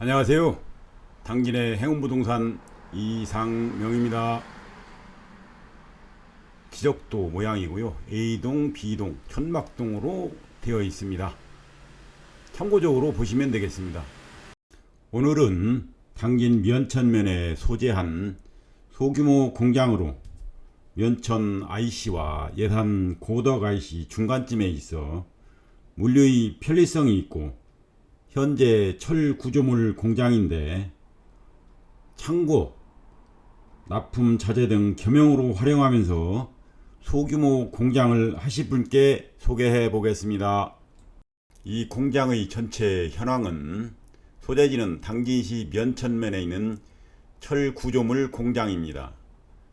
안녕하세요. 당진의 행운부동산 이상명입니다. 지적도 모양이고요. A동, B동, 천막동으로 되어 있습니다. 참고적으로 보시면 되겠습니다. 오늘은 당진 면천면에 소재한 소규모 공장으로 면천 IC와 예산 고덕 IC 중간쯤에 있어 물류의 편리성이 있고 현재 철 구조물 공장인데 창고, 납품 자재 등 겸용으로 활용하면서 소규모 공장을 하실 분께 소개해 보겠습니다. 이 공장의 전체 현황은 소재지는 당진시 면천면에 있는 철 구조물 공장입니다.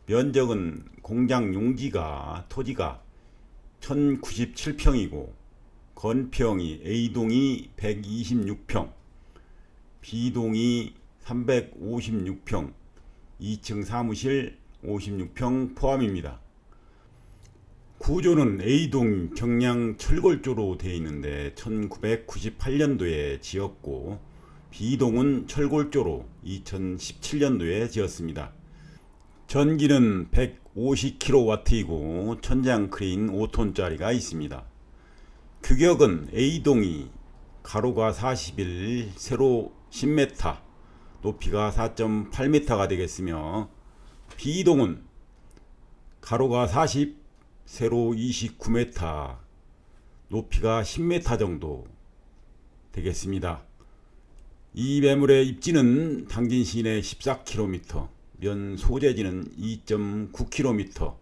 면적은 공장 용지가 토지가 1097평이고 건평이 A동이 126평, B동이 356평, 2층 사무실 56평 포함입니다. 구조는 A동 경량 철골조로 되어 있는데 1998년도에 지었고 B동은 철골조로 2017년도에 지었습니다. 전기는 150kW이고 천장 크레인 5톤짜리가 있습니다. 규격은 A동이 가로가 41, 세로 10m, 높이가 4.8m가 되겠으며 B동은 가로가 40, 세로 29m, 높이가 10m 정도 되겠습니다. 이 매물의 입지는 당진 시내 14km, 면 소재지는 2.9km,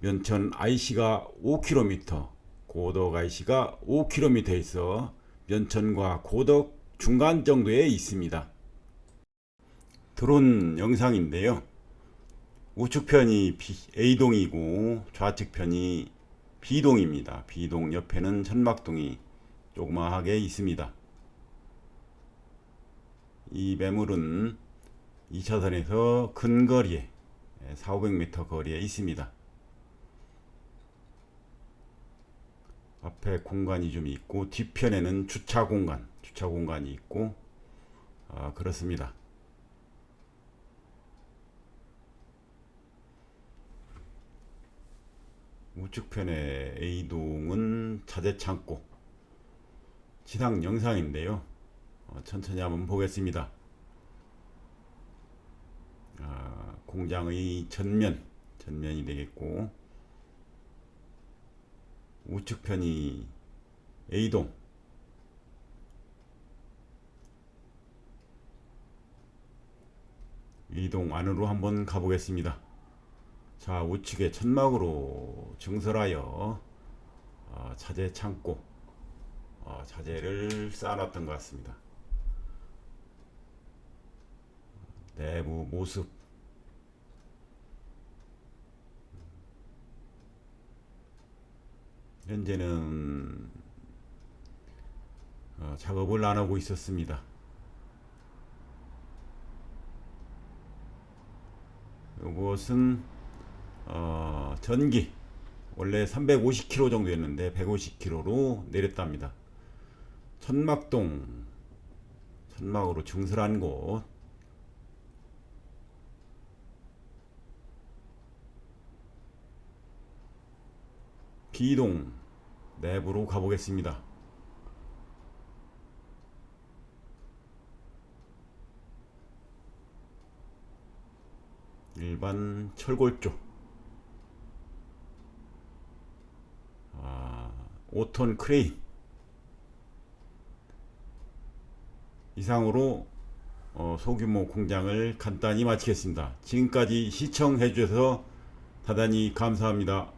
면천 IC가 5km, 고덕 IC가 5km 있어 면천과 고덕 중간 정도에 있습니다. 드론 영상인데요. 우측편이 A동이고 좌측편이 B동입니다. B동 옆에는 천막동이 조그마하게 있습니다. 이 매물은 2차선에서 근거리에 4, 500m 거리에 있습니다. 앞에 공간이 좀 있고 뒤편에는 주차 공간, 주차 공간이 있고 아, 그렇습니다. 우측편에 A동은 자재 창고 지상 영상인데요. 어, 천천히 한번 보겠습니다. 아, 공장의 전면, 전면이 되겠고 우측편이 A동 이동 안으로 한번 가보겠습니다. 자 우측에 천막으로 증설하여 어, 자재 창고 어, 자재를 쌓아놨던 것 같습니다. 내부 모습 현재는 어, 작업을 안 하고 있었습니다. 이것은 어, 전기 원래 350kg 정도였는데 150kg로 내렸답니다. 천막동 천막으로 증설한 곳 B동 내부로 가보겠습니다. 일반 철골조 아, 5톤 크레인 이상으로 어, 소규모 공장을 간단히 마치겠습니다. 지금까지 시청해 주셔서 대단히 감사합니다.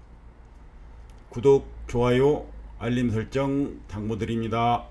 구독, 좋아요, 알림 설정 당부드립니다.